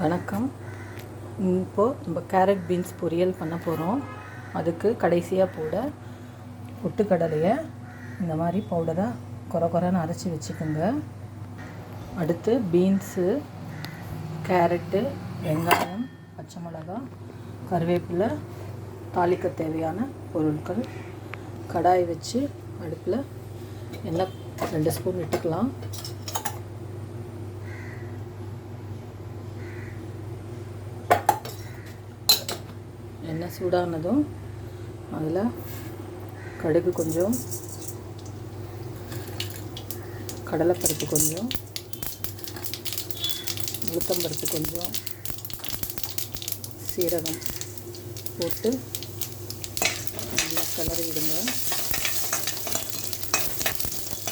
வணக்கம். இப்போது நம்ம கேரட் பீன்ஸ் பொரியல் பண்ண போகிறோம் அதுக்கு கடைசியாக போட பொட்டுக்கடலையை இந்த மாதிரி பவுடராக குறை குறைன்னு அரைச்சி வச்சுக்கோங்க. அடுத்து பீன்ஸு கேரட்டு வெங்காயம் பச்சை மிளகாய் கருவேப்பிலை தாளிக்க தேவையான பொருட்கள் கடாய் வச்சு அடுப்பில் எண்ணெய் ரெண்டு ஸ்பூன் விட்டுக்கலாம் எண்ணெய் சூடானதும் அதில் கடுகு கொஞ்சம் கடலைப்பருப்பு கொஞ்சம் உளுத்தம்பருப்பு கொஞ்சம் சீரகம் போட்டு நல்லா கிளறி விடுங்க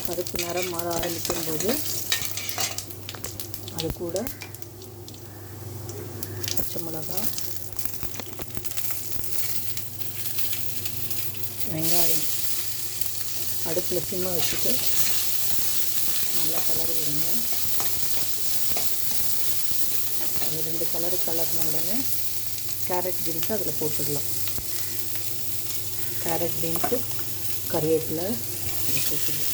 அதுக்கு நேரம் மாற ஆரம்பிக்கும் போது அது கூட பச்சை மிளகாய் வெங்காயம் அடுப்பில் சிம்ம வச்சுட்டு நல்லா கலரு விடுங்க. அது ரெண்டு கலரு கலர்ன உடனே கேரட் பீன்ஸு அதில் போட்டுடலாம். கேரட் பீன்ஸு கருவேப்பிலை போட்டுடலாம்.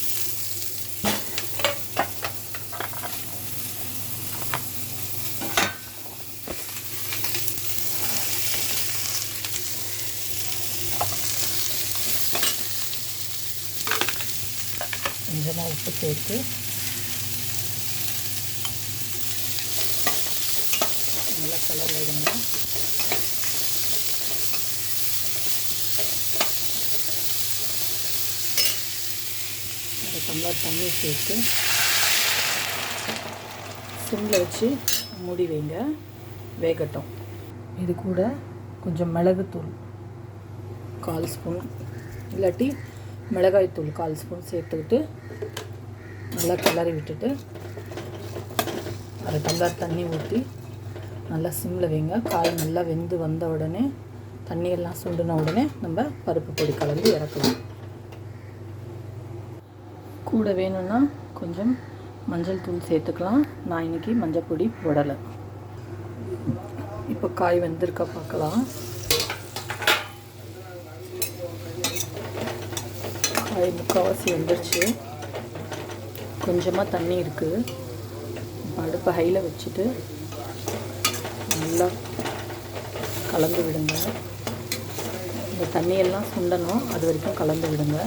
கொஞ்சமாக உப்பு சேர்த்து நல்லா கலர் விடுங்க ஒரு டம்ளர் தண்ணி சேர்த்து சிம்மில் வச்சு மூடி வைங்க. வேகட்டும். இது கூட கொஞ்சம் மிளகுத்தூள் கால் ஸ்பூன் இல்லாட்டி மிளகாய்த்தூள் கால் ஸ்பூன் சேர்த்துக்கிட்டு நல்லா கிளறி விட்டுட்டு அரை டம்ளர் தண்ணி ஊற்றி நல்லா சிம்மில் வைங்க. காய் நல்லா வெந்து வந்த உடனே தண்ணியெல்லாம் சுண்டின உடனே நம்ம பருப்பு பொடி கலந்து இறக்கலாம். கூட வேணும்னா கொஞ்சம் மஞ்சள் தூள் சேர்த்துக்கலாம். நான் இன்றைக்கி மஞ்சள் பொடி போடலை. இப்போ காய் வெந்திருக்க பார்க்கலாம். அது முக்கால்வாசி வந்துருச்சு. கொஞ்சமாக தண்ணி இருக்குது அடுப்பை ஹையில் வச்சுட்டு நல்லா கலந்து விடுங்க. இந்த தண்ணியெல்லாம் சுண்டணும். அது வரைக்கும் கலந்து விடுங்க.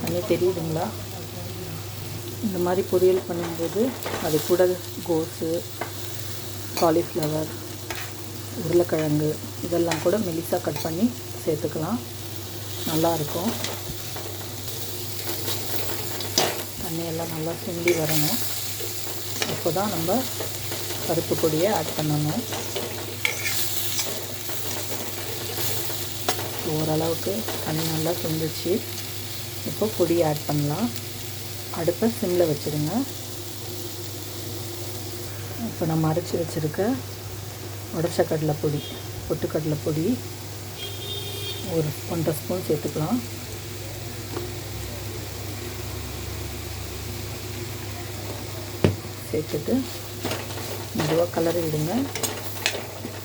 தண்ணி தெரியுதுங்களா? இந்த மாதிரி பொரியல் பண்ணும்போது அது கூட கோஸு காலிஃப்ளவர் உருளைக்கிழங்கு இதெல்லாம் கூட மெலிசாக கட் பண்ணி சேர்த்துக்கலாம். நல்லாயிருக்கும் தண்ணியெல்லாம் நல்லா சுண்டி வரணும். அப்போ தான் நம்ம பருப்பு பொடியை ஆட் பண்ணணும். ஓரளவுக்கு தண்ணி நல்லா சுந்துச்சு இப்போ பொடியை ஆட் பண்ணலாம். அடுப்பை சிம்மில் வச்சுருங்க. இப்போ நம்ம அரைச்சி வச்சுருக்க உடச்ச கடலை பொடி பொட்டுக்கடலை பொடி ஒரு ஒன்றரை ஸ்பூன் சேர்த்துக்கலாம். சேர்த்துட்டு மெதுவாக கலரி விடுங்க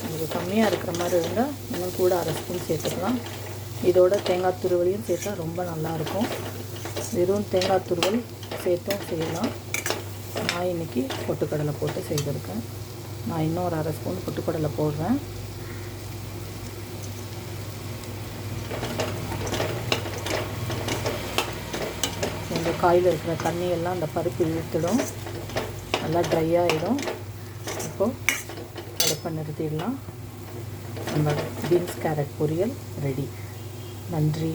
உங்களுக்கு கம்மியாக இருக்கிற மாதிரி இருந்தால் இன்னும் கூட அரை ஸ்பூன் சேர்த்துக்கலாம். இதோட தேங்காய் துருவலையும் சேர்த்தா ரொம்ப நல்லாயிருக்கும் வெறும் தேங்காய் துருவல் சேர்த்தும் செய்யலாம். நான் இன்றைக்கி பொட்டுக்கடலை போட்டு செய்திருக்கேன். நான் இன்னும் ஒரு அரை ஸ்பூன் பொட்டுக்கடலை போடுறேன். இந்த காயில் இருக்கிற தண்ணியெல்லாம் அந்த பருப்பு இழுத்துடும். நல்லா ட்ரை ஆகிடும் இப்போது அடுப்பை நிறுத்திடலாம். நம்ம பீன்ஸ் கேரட் பொரியல் ரெடி. நன்றி.